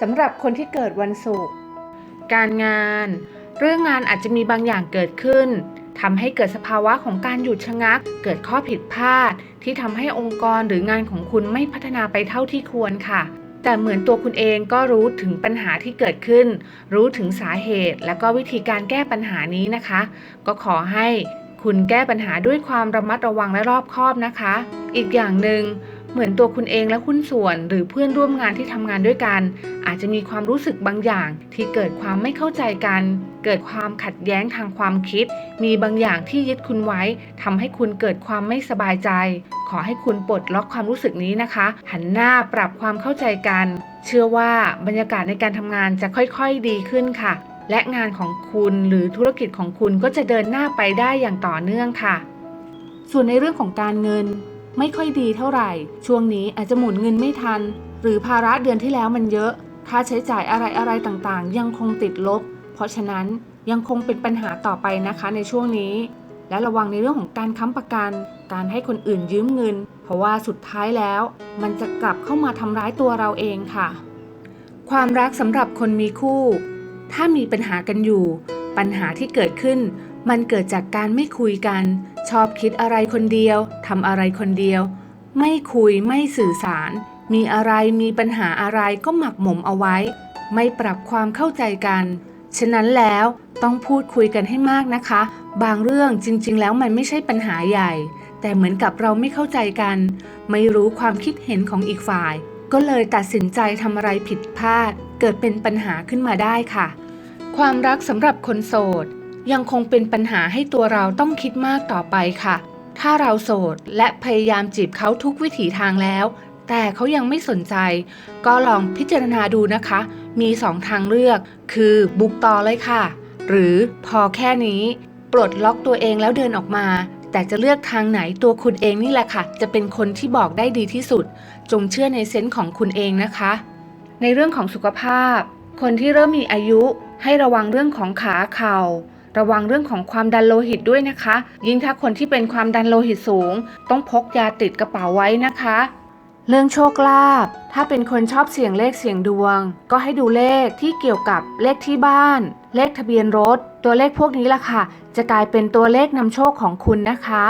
สำหรับคนที่เกิดวันศุกร์การงาน เรื่องงานอาจจะมีบางอย่างเกิดขึ้นทำให้เกิดสภาวะของการหยุดชะงัก เกิดข้อผิดพลาด ที่ทำให้องค์กรหรืองานของคุณไม่พัฒนาไปเท่าที่ควรค่ะ แต่เหมือนตัวคุณเองก็รู้ถึงปัญหาที่เกิดขึ้น รู้ถึงสาเหตุ และก็วิธีการแก้ปัญหานี้นะคะ ก็ขอให้คุณแก้ปัญหาด้วยความระมัดระวังและรอบคอบนะคะ อีกอย่างหนึ่ง เหมือนตัวคุณเองและหุ้นส่วน หรือเพื่อนร่วมงานที่ทำงานด้วยกัน อาจจะมีความรู้สึกบางอย่าง ที่เกิดความไม่เข้าใจกัน เกิดความขัดแย้งทางความคิด มีบางอย่างที่ยึดคุณไว้ทำให้คุณเกิดความไม่สบายใจ ขอให้คุณปลดล็อกความรู้สึกนี้นะคะ หันหน้าปรับความเข้าใจกัน เชื่อว่าบรรยากาศในการทำงานจะค่อยๆดีขึ้นค่ะ และงานของคุณหรือธุรกิจของคุณก็จะเดินหน้าไปได้อย่างต่อเนื่องค่ะ ส่วนในเรื่องของการเงิน ไม่ค่อยดีเท่าไหร่ ช่วงนี้อาจจะหมุนเงินไม่ทัน หรือภาระเดือนที่แล้วมันเยอะ ค่าใช้จ่ายอะไรๆต่างๆ ยังคงติดลบ เพราะฉะนั้นยังคงเป็นปัญหาต่อไปนะคะในช่วงนี้ และระวังในเรื่องของการค้ำประกัน การให้คนอื่นยืมเงิน เพราะว่าสุดท้ายแล้ว มันจะกลับเข้ามาทำร้ายตัวเราเองค่ะ ความรักสำหรับคนมีคู่ ถ้ามีปัญหากันอยู่ ปัญหาที่เกิดขึ้น มันเกิดจากการไม่คุยกัน ชอบคิดอะไรคนเดียวทำอะไรคนเดียว ไม่คุยไม่สื่อสาร มีอะไรมีปัญหาอะไรก็หมักหมมเอาไว้ ไม่ปรับความเข้าใจกัน ฉะนั้นแล้วต้องพูดคุยกันให้มากนะคะ บางเรื่องจริง ๆ แล้วมันไม่ใช่ปัญหาใหญ่ แต่เหมือนกับเราไม่เข้าใจกัน ไม่รู้ความคิดเห็นของอีกฝ่าย ก็เลยตัดสินใจทำอะไรผิดพลาด เกิดเป็นปัญหาขึ้นมาได้ค่ะ ความรักสำหรับคนโสด ยังคงเป็นปัญหาให้ตัวเราต้องคิดมากต่อไปค่ะ ถ้าเราโสดและพยายามจีบเขาทุกวิถีทางแล้ว แต่เขายังไม่สนใจ ก็ลองพิจารณาดูนะคะ มีสองทางเลือก คือบุกต่อเลยค่ะ หรือพอแค่นี้ ปลดล็อกตัวเองแล้วเดินออกมา แต่จะเลือกทางไหนตัวคุณเองนี่แหละค่ะ จะเป็นคนที่บอกได้ดีที่สุด จงเชื่อในเซนส์ของคุณเองนะคะ ในเรื่องของสุขภาพ คนที่เริ่มมีอายุให้ระวังเรื่องของขาเข่า ระวังเรื่องของความดันโลหิตด้วยนะคะ ยิ่งถ้าคนที่เป็นความดันโลหิตสูง ต้องพกยาติดกระเป๋าไว้นะคะ เรื่องโชคลาภถ้าเป็นคนชอบเสี่ยงเลขเสี่ยงดวง ก็ให้ดูเลขที่เกี่ยวกับเลขที่บ้าน เลขทะเบียนรถ ตัวเลขพวกนี้ล่ะค่ะ จะกลายเป็นตัวเลขนำโชคของคุณนะคะ